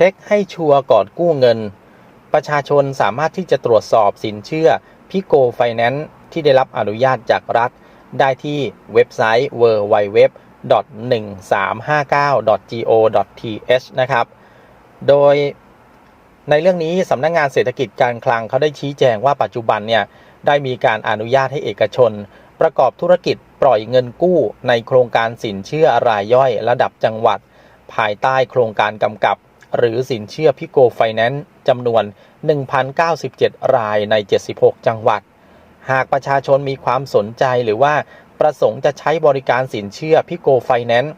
ช็คให้ชัวร์ก่อนกู้เงิน ประชาชนสามารถที่จะตรวจสอบสินเชื่อพิโกไฟแนนซ์ที่ได้รับอนุญาตจากรัฐ ได้ที่เว็บไซต์ www.1359.go.th นะครับ โดยในเรื่องนี้สำนักงงานเศรษฐกิจการคลังเขาได้ชี้แจงว่าปัจจุบันเนี่ยได้มีการอนุญาตให้เอกชน ประกอบธุรกิจปล่อยเงินกู้ในโครงการสินเชื่อรายย่อยระดับจังหวัด ภายใต้โครงการกำกับ หรือสินเชื่อพิโกไฟแนนซ์จำนวน 1,097 รายใน 76 จังหวัด หากประชาชนมีความสนใจหรือว่าประสงค์จะใช้บริการสินเชื่อพิโกไฟแนนซ์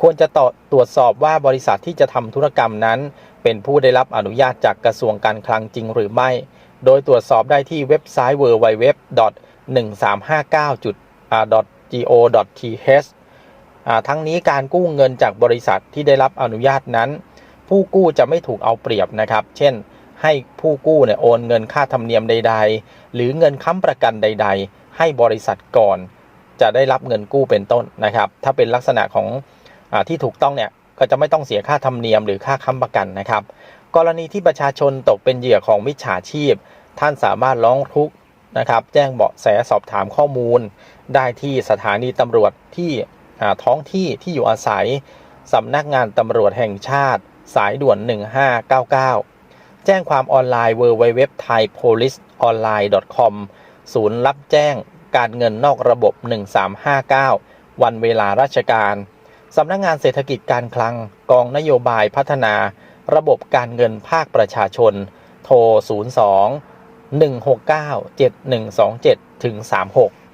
ควรจะตตรวจสอบว่าบริษัทที่จะทำธุรกรรมนั้น เป็นผู้ได้รับอนุญาตจากกระทรวงการคลังจริงหรือไม่ โดยตรวจสอบได้ที่เว็บไซต์ www.1359.go.th อ่าทั้งนี้การกู้เงินจากบริษัทที่ได้รับอนุญาตนั้น ผู้กู้จะไม่ถูกเอาเปรียบนะครับ เช่น ให้ผู้กู้เนี่ยโอนเงินค่าธรรมเนียมใด ๆ หรือเงินค้ำประกันใด ๆ ให้บริษัทก่อน จะได้รับเงินกู้เป็นต้นนะครับ ถ้าเป็นลักษณะของอที่ถูกต้องเนี่ยก็จะไม่ต้องเสียค่าธรรมเนียมหรือค่าค้ำประกันนะครับ กรณีที่ประชาชนตกเป็นเหยื่อของมิจฉาชีพ ท่านสามารถร้องทุกข์นะครับ แจ้งเบาะแสสอบถามข้อมูล ได้ที่สถานีตำรวจที่ท้องที่ที่อยู่อาศัยสำนักงานตำรวจแห่งชาติ สายด่วน 1599 แจ้งความออนไลน์ www thai police online com ศูนย์รับแจ้งการเงินนอกระบบ 1359 วันเวลาราชการ สำนักงานเศรษฐกิจการคลัง กองนโยบายพัฒนา ระบบการเงินภาคประชาชน โทร 02 169 7127 ถึง 36